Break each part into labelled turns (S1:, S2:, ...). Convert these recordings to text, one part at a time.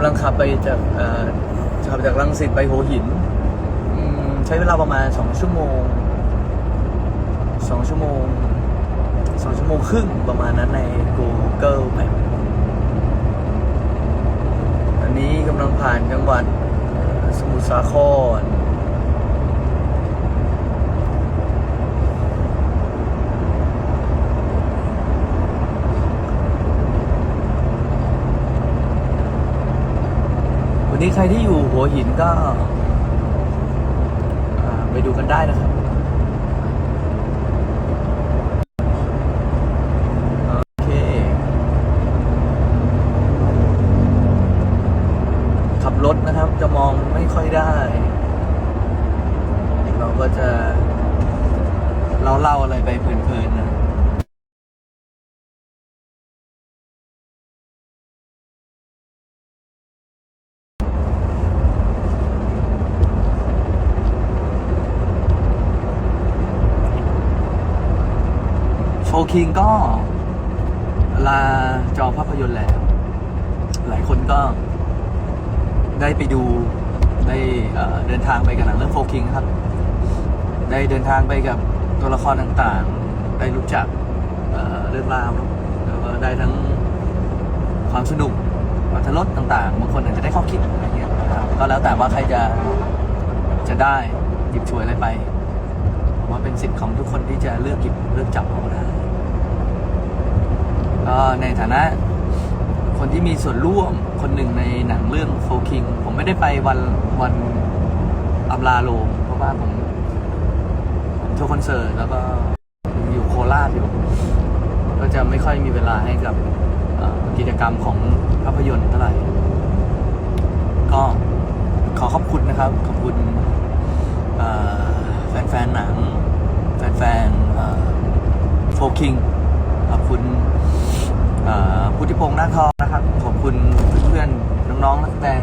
S1: ำลังขับไปจากขับจากรังสิตไปหัวหิน ใช้เวลาประมาณสองชั่วโมงสองชั่วโมงสองชั่วโมงครึ่งประมาณนั้นใน Google Map อันนี้กำลังผ่านจังหวัดสมุทรสาคร วันนี้ใค รที่อยู่หัวหินก็ไปดูกันได้นะครับโอเคขับรถนะครับจะมองไม่ค่อยได้ เราก็จะเล่าเล่าอะไรไปเพลินๆนะ โฟ คิงก็ ลาจอภาพยนตร์แล้ว หลายคนก็ ได้ไปดูได้เดินทางไปกับหนังเรื่องโฟคิงครับ ได้เดินทางไปกับตัวละครต่างๆ ได้รู้จักเเรื่องราวแล้วก็ได้ทั้งความสนุกอัธรสต่างๆบางคนอาจจะได้ข้อคิดอะไรเงี้ยนะครับก็แล้วแต่ว่าใครจะจะได้หยิบฉวยอะไรไปว่าเป็นสิทธิ์ของทุกคนที่จะเลือกหยิบเลือกจับเอาได้ ก็ในฐานะคนที่มีส่วนร่วมคนหนึ่งในหนังเรื่องโฟคิงผมไม่ได้ไปวันวันอำลาโลงเพราะว่าผมผมทัวร์คอนเสิร์ตแล้วก็อยู่โคราชอยู่ ก็จะไม่ค่อยมีเวลาให้กับกิจกรรมของภาพยนตร์เท่าไหร่ ก็ขอขอบคุณนะครับ ขอบคุณแฟนๆหนัง แฟนๆโฟคิงขอบคุณ พุทธิพงษ์นาคทองนะครับ ขอบคุณเพื่อนๆน้องๆนักแสดง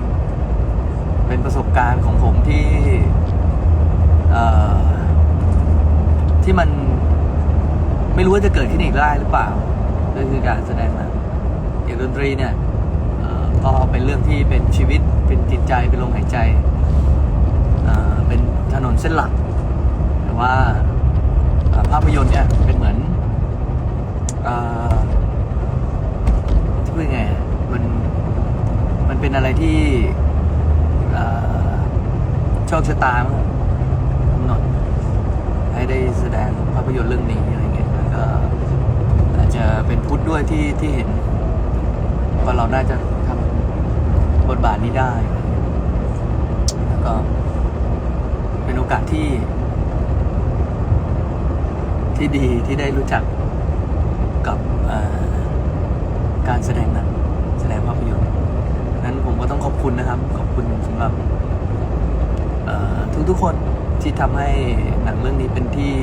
S1: เป็นประสบการณ์ของผมที่ที่มันไม่รู้ว่าจะเกิดขึ้นอีกได้หรือเปล่าก็คือการแสดงนังอย่างดนตรีเนี่ยก็เป็นเรื่องที่เป็นชีวิตเป็นจิตใจเป็นลมหายใจเป็นถนนเส้นหลัก แต่ว่าภาพยนตร์เนี่ยเป็นเหมือนอ่าจะพูดยังไงอะมันมันเป็น อะไรที่โชคชะตากำหนดให้ได้แสดงภาพยนตร์เรื่องนี้อะไรเงี้ยแล้วก็อาจจะเป็นพุทธด้วยที่ที่เห็นว่าเราน่าจะทำบทบาทนี้ได้ แล้วก็เป็นโอกาสที่ ที่ดีที่ได้รู้จักกับอ่ารแสดงหนังแสดงภาพยนตร์นั้นผมก็ต้องขอบคุณ นะครับ ขอบคุณสำหรับทุกทุกๆคนที่ทำให้หนังเรื่องนี้เป็นที่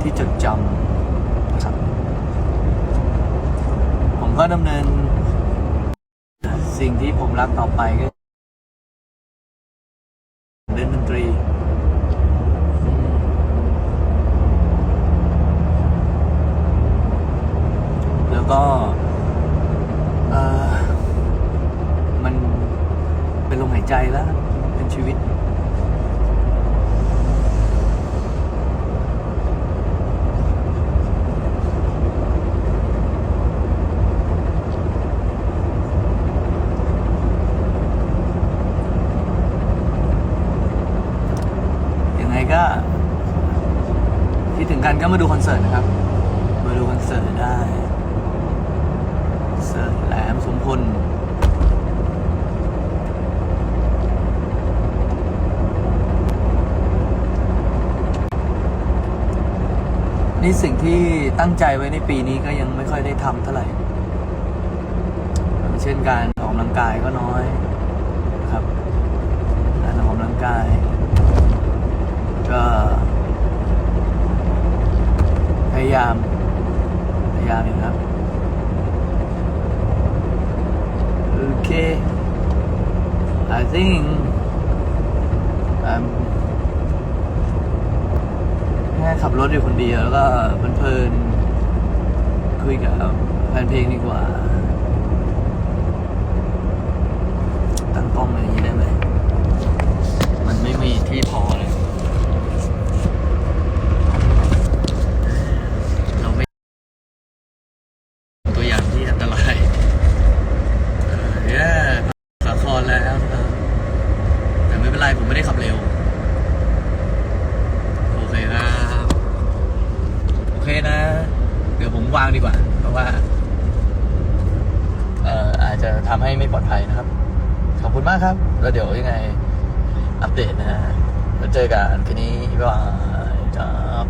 S1: ที่จดจำนะครับ ผมก็ดำเนิน สิ่งที่ผมรักต่อไปก็เล่นดนตรี แล้วก็เอ่อมันเป็นลมหาย ใจแล้ว เป็นชีวิต ยังไงก็คิดถึงกันก็มาดูคอนเสิร์ตนะครับ มาดูคอนเสิร์ตได้เสิร์ตแหลมสมพล นี่สิ่งที่ตั้งใจไว้ในปีนี้ก็ยังไม่ค่อยได้ทำเท่าไหร่ เช่นการออกกำลังกายก็น้อยครับ การออกกำลังกาย ก็พยายาม พยายามอยู่ครับ โอเค I think um ค่ขับรถอยู่คนเดียวแล้วก็เพลินๆคุยกับแฟนเพลงดีกว่า ทำให้ไม่ปลอดภัยนะครับ ขอบคุณมากครับ แล้วเดี๋ยวยังไงอัปเดตนะฮะแล้วเจอกันคืนนี้บ๊ายบายครับ